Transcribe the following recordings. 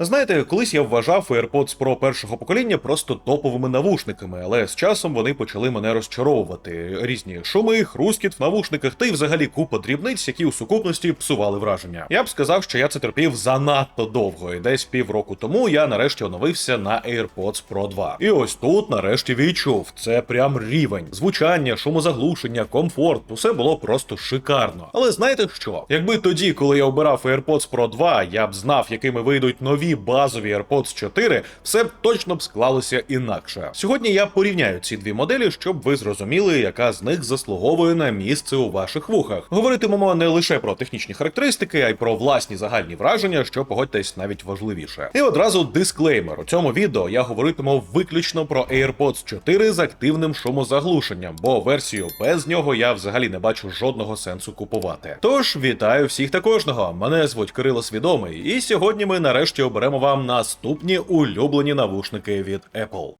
Знаєте, колись я вважав AirPods Pro першого покоління просто топовими навушниками, але з часом вони почали мене розчаровувати. Різні шуми, хрускіт в навушниках та й взагалі купа дрібниць, які у сукупності псували враження. Я б сказав, що я це терпів занадто довго, і десь півроку тому я нарешті оновився на AirPods Pro 2. І ось тут нарешті відчув. Це прям рівень. Звучання, шумозаглушення, комфорт, усе було просто шикарно. Але знаєте що? Якби тоді, коли я обирав AirPods Pro 2, я б знав, якими вийдуть нові базові AirPods 4, все б точно б склалося інакше. Сьогодні я порівняю ці дві моделі, щоб ви зрозуміли, яка з них заслуговує на місце у ваших вухах. Говоритимемо не лише про технічні характеристики, а й про власні загальні враження, що погодьтесь навіть важливіше. І одразу дисклеймер. У цьому відео я говоритиму виключно про AirPods 4 з активним шумозаглушенням, бо версію без нього я взагалі не бачу жодного сенсу купувати. Тож вітаю всіх та кожного. Мене звуть Кирило Свідомий, і сьогодні ми нарешті оберемо вам наступні улюблені навушники від Apple.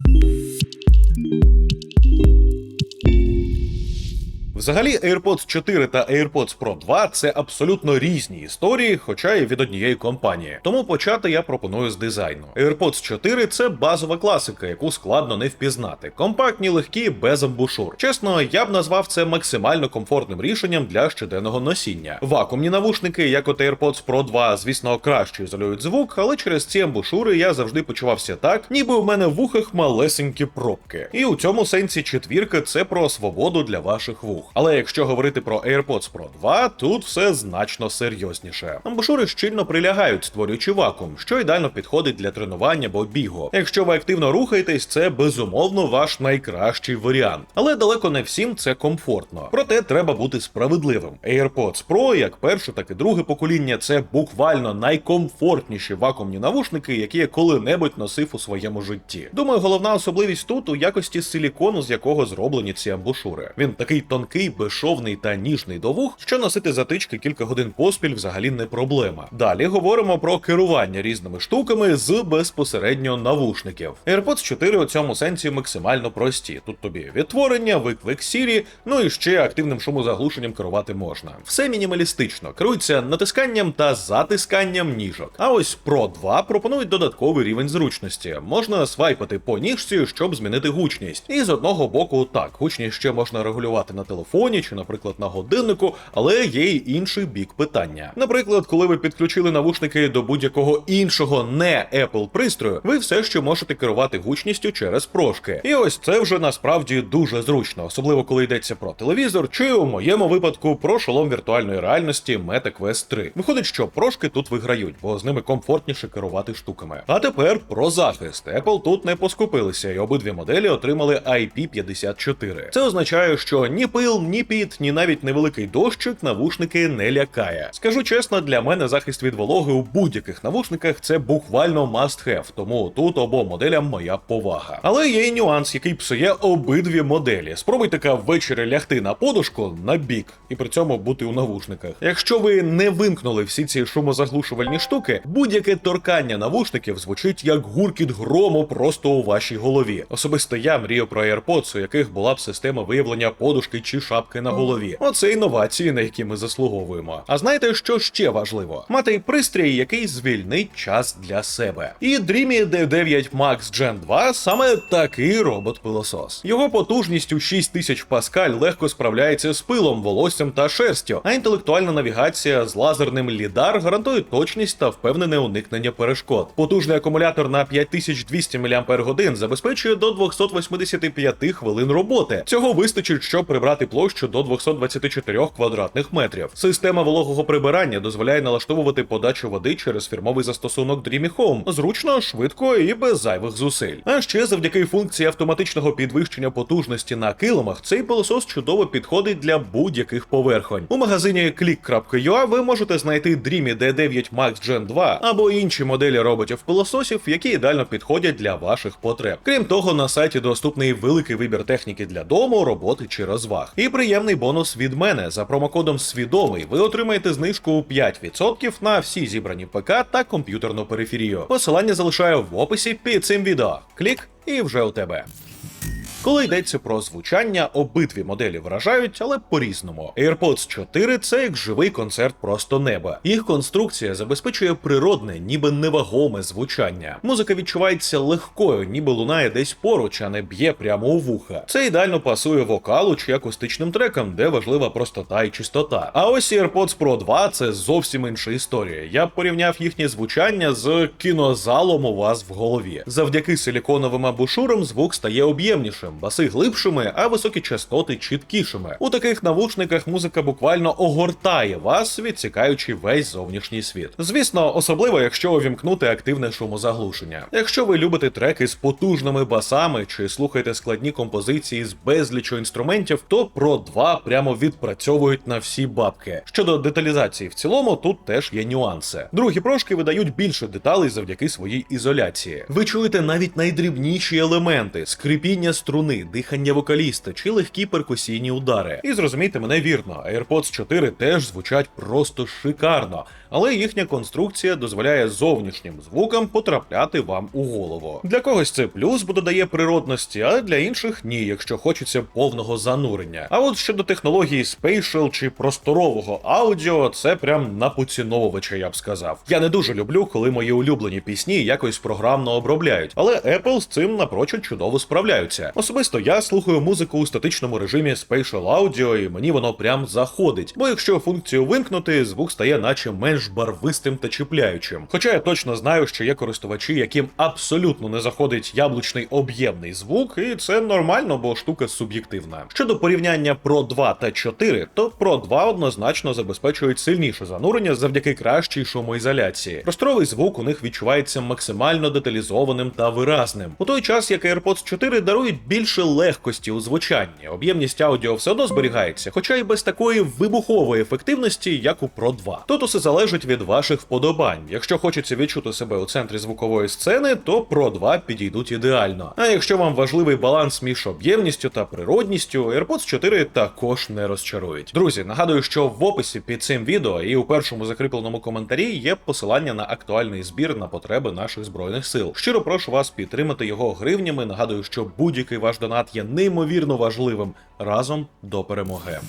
Взагалі, AirPods 4 та AirPods Pro 2 це абсолютно різні історії, хоча й від однієї компанії. Тому почати я пропоную з дизайну. AirPods 4 це базова класика, яку складно не впізнати. Компактні, легкі, без амбушур. Чесно, я б назвав це максимально комфортним рішенням для щоденного носіння. Вакуумні навушники, як от AirPods Pro 2, звісно, краще ізолюють звук, але через ці амбушури я завжди почувався так, ніби у мене в вухах малесенькі пробки. І у цьому сенсі четвірка це про свободу для ваших вух. Але якщо говорити про AirPods Pro 2, тут все значно серйозніше. Амбушури щільно прилягають, створюючи вакуум, що ідеально підходить для тренування або бігу. Якщо ви активно рухаєтесь, це безумовно ваш найкращий варіант. Але далеко не всім це комфортно. Проте треба бути справедливим. AirPods Pro, як перше, так і друге покоління, це буквально найкомфортніші вакуумні навушники, які я коли-небудь носив у своєму житті. Думаю, головна особливість тут у якості силікону, з якого зроблені ці амбушури. Він такий тонкий, безшовний та ніжний до вух, що носити затички кілька годин поспіль взагалі не проблема. Далі говоримо про керування різними штуками з безпосередньо навушників. AirPods 4 у цьому сенсі максимально прості. Тут тобі відтворення, виклик Siri, ну і ще активним шумозаглушенням керувати можна. Все мінімалістично, керується натисканням та затисканням ніжок. А ось Pro 2 пропонують додатковий рівень зручності. Можна свайпати по ніжці, щоб змінити гучність. І з одного боку, так, гучність ще можна регулювати на телефоні чи, наприклад, на годиннику, але є й інший бік питання. Наприклад, коли ви підключили навушники до будь-якого іншого не Apple пристрою, ви все ще можете керувати гучністю через прошки. І ось це вже насправді дуже зручно, особливо коли йдеться про телевізор, чи у моєму випадку про шолом віртуальної реальності Meta Quest 3. Виходить, що прошки тут виграють, бо з ними комфортніше керувати штуками. А тепер про захист. Apple тут не поскупилися, і обидві моделі отримали IP54. Це означає, що ні пил, ні піт, ні навіть невеликий дощик навушники не лякає. Скажу чесно, для мене захист від вологи у будь-яких навушниках це буквально must have, тому тут обом моделям моя повага. Але є й нюанс, який псує обидві моделі. Спробуйте-ка ввечері лягти на подушку на бік і при цьому бути у навушниках. Якщо ви не вимкнули всі ці шумозаглушувальні штуки, будь-яке торкання навушників звучить як гуркіт грому просто у вашій голові. Особисто я мрію про AirPods, у яких була б система виявлення подушки чи шапки на голові. Оце інновації, на які ми заслуговуємо. А знаєте, що ще важливо? Мати пристрій, який звільнить час для себе. І Dreamy D9 Max Gen 2 саме такий робот-пилосос. Його потужність у 6000 паскаль легко справляється з пилом, волоссям та шерстю, а інтелектуальна навігація з лазерним лідар гарантує точність та впевнене уникнення перешкод. Потужний акумулятор на 5200 мАч забезпечує до 285 хвилин роботи. Цього вистачить, щоб прибрати площу до 224 квадратних метрів. Система вологого прибирання дозволяє налаштовувати подачу води через фірмовий застосунок Dreamy Home. Зручно, швидко і без зайвих зусиль. А ще завдяки функції автоматичного підвищення потужності на килимах цей пилосос чудово підходить для будь-яких поверхонь. У магазині click.ua ви можете знайти Dreamy D9 Max Gen 2 або інші моделі роботів-пилососів, які ідеально підходять для ваших потреб. Крім того, на сайті доступний великий вибір техніки для дому, роботи чи розваг. І приємний бонус від мене за промокодом Свідомий ви отримаєте знижку у 5% на всі зібрані ПК та комп'ютерну периферію. Посилання залишаю в описі під цим відео. Клік і вже у тебе. Коли йдеться про звучання, обидві моделі вражають, але по-різному. AirPods 4 це як живий концерт просто неба. Їх конструкція забезпечує природне, ніби невагоме звучання. Музика відчувається легкою, ніби лунає десь поруч, а не б'є прямо у вуха. Це ідеально пасує вокалу чи акустичним трекам, де важлива простота і чистота. А ось AirPods Pro 2 це зовсім інша історія. Я б порівняв їхнє звучання з кінозалом у вас в голові. Завдяки силіконовим абушурам звук стає об'ємнішим, баси глибшими, а високі частоти чіткішими. У таких навушниках музика буквально огортає вас, відсікаючи весь зовнішній світ. Звісно, особливо якщо увімкнути активне шумозаглушення. Якщо ви любите треки з потужними басами чи слухаєте складні композиції з безлічу інструментів, то Pro 2 прямо відпрацьовують на всі бабки. Щодо деталізації в цілому, тут теж є нюанси. Другі прошки видають більше деталей завдяки своїй ізоляції. Ви чуєте навіть найдрібніші елементи: скрипіння струни, дихання вокаліста чи легкі перкусійні удари. І зрозумійте мене вірно, AirPods 4 теж звучать просто шикарно, але їхня конструкція дозволяє зовнішнім звукам потрапляти вам у голову. Для когось це плюс, бо додає природності, а для інших ні, якщо хочеться повного занурення. А от щодо технології Spatial чи просторового аудіо, це прям на поціновувача, я б сказав. Я не дуже люблю, коли мої улюблені пісні якось програмно обробляють, але Apple з цим напрочуд чудово справляються. Особисто я слухаю музику у статичному режимі Spatial Audio, і мені воно прям заходить. Бо якщо функцію вимкнути, звук стає наче менш барвистим та чіпляючим. Хоча я точно знаю, що є користувачі, яким абсолютно не заходить яблучний об'ємний звук, і це нормально, бо штука суб'єктивна. Щодо порівняння Pro 2 та 4, то Pro 2 однозначно забезпечують сильніше занурення завдяки кращій шумоізоляції. Просторовий звук у них відчувається максимально деталізованим та виразним. У той час як AirPods 4 дарують більше легкості у звучанні. Об'ємність аудіо все одно зберігається, хоча й без такої вибухової ефективності, як у Pro 2. Тут усе залежить від ваших вподобань. Якщо хочеться відчути себе у центрі звукової сцени, то Pro 2 підійдуть ідеально. А якщо вам важливий баланс між об'ємністю та природністю, AirPods 4 також не розчарують. Друзі, нагадую, що в описі під цим відео і у першому закріпленому коментарі є посилання на актуальний збір на потреби наших збройних сил. Щиро прошу вас підтримати його гривнями. Нагадую, що будь-який ваш донат є неймовірно важливим разом до перемоги.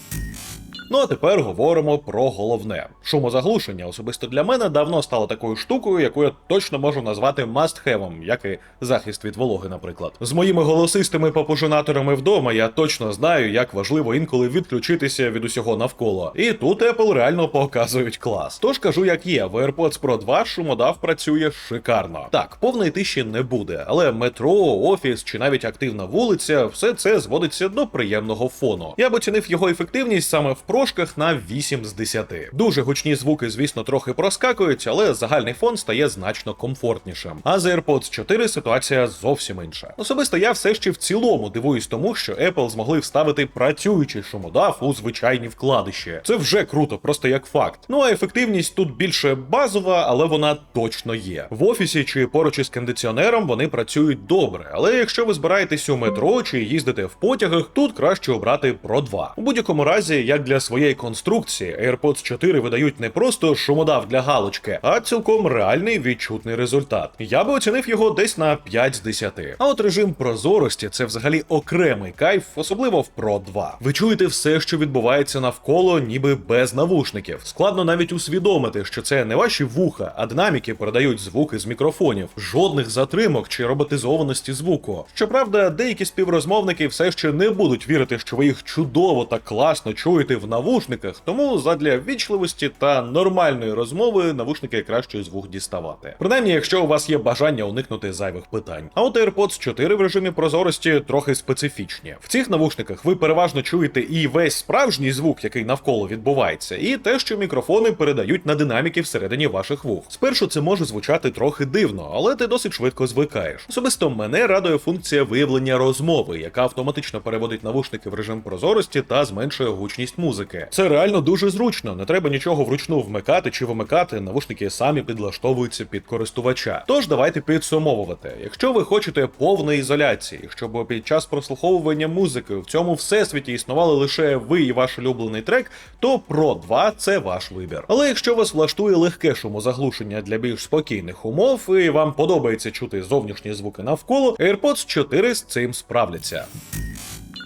Ну а тепер говоримо про головне. Шумозаглушення особисто для мене давно стало такою штукою, яку я точно можу назвати must-have, як і захист від вологи, наприклад. З моїми голосистими попужинаторами вдома я точно знаю, як важливо інколи відключитися від усього навколо. І тут Apple реально показують клас. Тож кажу, як є, в AirPods Pro 2 шумодав працює шикарно. Так, повної тиші не буде, але метро, офіс чи навіть активна вулиця, все це зводиться до приємного фону. Я б оцінив його ефективність саме в прошках на 8 з 10. Дуже гучні звуки, звісно, трохи проскакують, але загальний фон стає значно комфортнішим. А з AirPods 4 ситуація зовсім інша. Особисто я все ще в цілому дивуюсь тому, що Apple змогли вставити працюючий шумодав у звичайні вкладиші. Це вже круто, просто як факт. Ну а ефективність тут більше базова, але вона точно є. В офісі чи поруч із кондиціонером вони працюють добре. Але якщо ви збираєтесь у метро чи їздите в потягах, тут краще обрати Pro 2. У будь-якому разі, як для своєї конструкції, AirPods 4 видають не просто шумодав для галочки, а цілком реальний відчутний результат. Я би оцінив його десь на 5 з 10. А от режим прозорості це взагалі окремий кайф, особливо в Pro 2. Ви чуєте все, що відбувається навколо, ніби без навушників. Складно навіть усвідомити, що це не ваші вуха, а динаміки передають звуки з мікрофонів, жодних затримок чи роботизованості звуку. Щоправда, деякі співрозмовники все ще не будуть вірити, що ви їх чудово та класно чуєте в навушниках, тому задля вічливості та нормальної розмови навушники краще звук діставати. Принаймні, якщо у вас є бажання уникнути зайвих питань. А от AirPods 4 в режимі прозорості трохи специфічні. В цих навушниках ви переважно чуєте і весь справжній звук, який навколо відбувається, і те, що мікрофони передають на динаміки всередині ваших вух. Спершу це може звучати трохи дивно, але ти досить швидко звикаєш. Особисто мене радує функція виявлення розмови, яка автоматично переводить навушники в режим прозорості та зменшує гучність музики. Це реально дуже зручно, не треба нічого вручну вмикати чи вимикати. Навушники самі підлаштовуються під користувача. Тож давайте підсумовувати. Якщо ви хочете повної ізоляції, щоб під час прослуховування музики в цьому всесвіті існували лише ви і ваш улюблений трек, то Pro 2 це ваш вибір. Але якщо вас влаштує легке шумозаглушення для більш спокійних умов, і вам подобається чути зовнішні звуки навколо, AirPods 4 з цим справляться.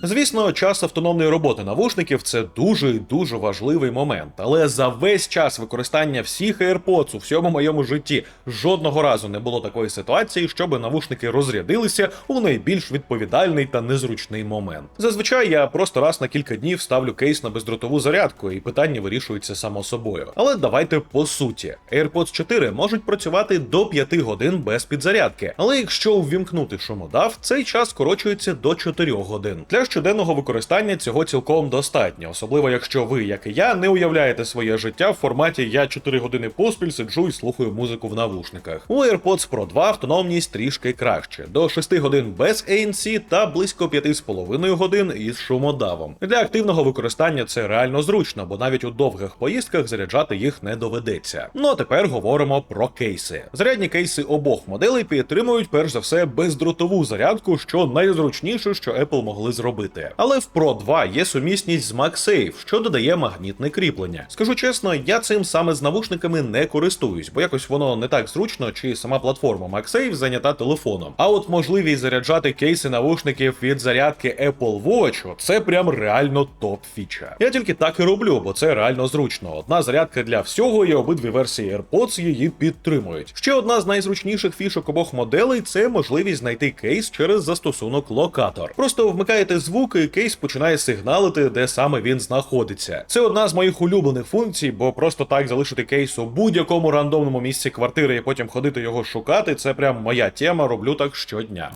Звісно, час автономної роботи навушників це дуже дуже важливий момент, але за весь час використання всіх AirPods у всьому моєму житті жодного разу не було такої ситуації, щоб навушники розрядилися у найбільш відповідальний та незручний момент. Зазвичай я просто раз на кілька днів ставлю кейс на бездротову зарядку, і питання вирішується само собою. Але давайте по суті. AirPods 4 можуть працювати до 5 годин без підзарядки, але якщо увімкнути шумодав, цей час скорочується до 4 годин. Для щоденного використання цього цілком достатньо, особливо якщо ви, як і я, не уявляєте своє життя в форматі я 4 години поспіль сиджу і слухаю музику в навушниках. У AirPods Pro 2 автономність трішки краще до 6 годин без ANC та близько 5,5 годин із шумодавом. Для активного використання це реально зручно, бо навіть у довгих поїздках заряджати їх не доведеться. Ну а тепер говоримо про кейси. Зарядні кейси обох моделей підтримують перш за все бездротову зарядку, що найзручніше, що Apple могли зробити. Але в Pro 2 є сумісність з MagSafe, що додає магнітне кріплення. Скажу чесно, я цим саме з навушниками не користуюсь, бо якось воно не так зручно, чи сама платформа MagSafe зайнята телефоном. А от можливість заряджати кейси навушників від зарядки Apple Watch це прям реально топ фіча. Я тільки так і роблю, бо це реально зручно. Одна зарядка для всього, і обидві версії AirPods її підтримують. Ще одна з найзручніших фішок обох моделей це можливість знайти кейс через застосунок локатор. Просто вмикаєте звук, і кейс починає сигналити, де саме він знаходиться. Це одна з моїх улюблених функцій, бо просто так залишити кейс у будь-якому рандомному місці квартири і потім ходити його шукати. Це прям моя тема. Роблю так щодня.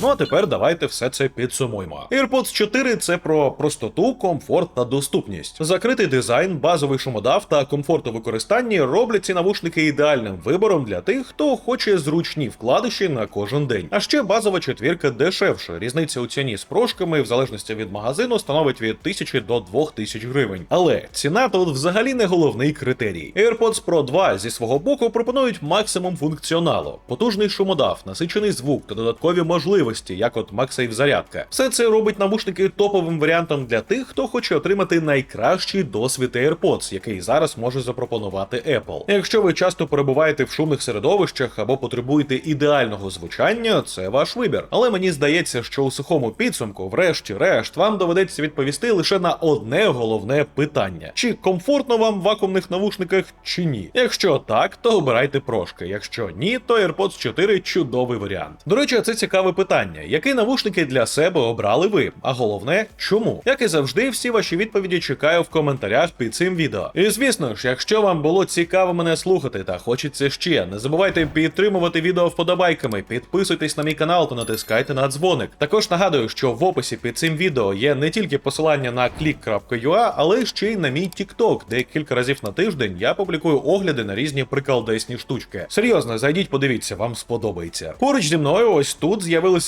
Ну а тепер давайте все це підсумуємо. AirPods 4 це про простоту, комфорт та доступність. Закритий дизайн, базовий шумодав та комфорт у використанні роблять ці навушники ідеальним вибором для тих, хто хоче зручні вкладиші на кожен день. А ще базова четвірка дешевша. Різниця у ціні з прошками, в залежності від магазину, становить від 1000 до 2000 гривень. Але ціна тут взагалі не головний критерій. AirPods Pro 2 зі свого боку пропонують максимум функціоналу, потужний шумодав, насичений звук та додаткові можливості, як от MagSafe зарядка. Все це робить навушники топовим варіантом для тих, хто хоче отримати найкращий досвід AirPods, який зараз може запропонувати Apple. Якщо ви часто перебуваєте в шумних середовищах або потребуєте ідеального звучання, це ваш вибір. Але мені здається, що у сухому підсумку, врешті-решт, вам доведеться відповісти лише на одне головне питання: чи комфортно вам в вакуумних навушниках, чи ні. Якщо так, то обирайте прошки. Якщо ні, то AirPods 4 чудовий варіант. До речі, це цікаве питання. Які навушники для себе обрали ви? А головне, чому? Як і завжди, всі ваші відповіді чекаю в коментарях під цим відео. І звісно ж, якщо вам було цікаво мене слухати та хочеться ще, не забувайте підтримувати відео вподобайками, підписуйтесь на мій канал та натискайте на дзвоник. Також нагадую, що в описі під цим відео є не тільки посилання на click.ua, але ще й на мій TikTok, де кілька разів на тиждень я публікую огляди на різні приколдесні штучки. Серйозно, зайдіть, подивіться, вам сподобається. Поруч зі мною ось тут з'явилися